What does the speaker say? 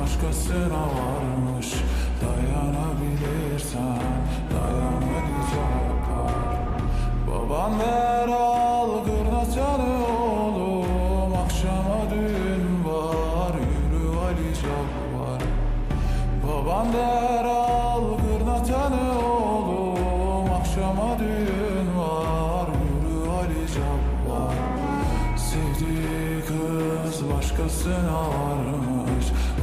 başkasına varmış. Dayanabilirsen dayan Ali Cabbar Baban ver al gırnaçanı oğlum. Akşama düğün var yürü Ali Cabbar Baban der al gırnatanı oğlum. Akşama düğün var yürü Ali Cabbar Sevdiği kız başkasına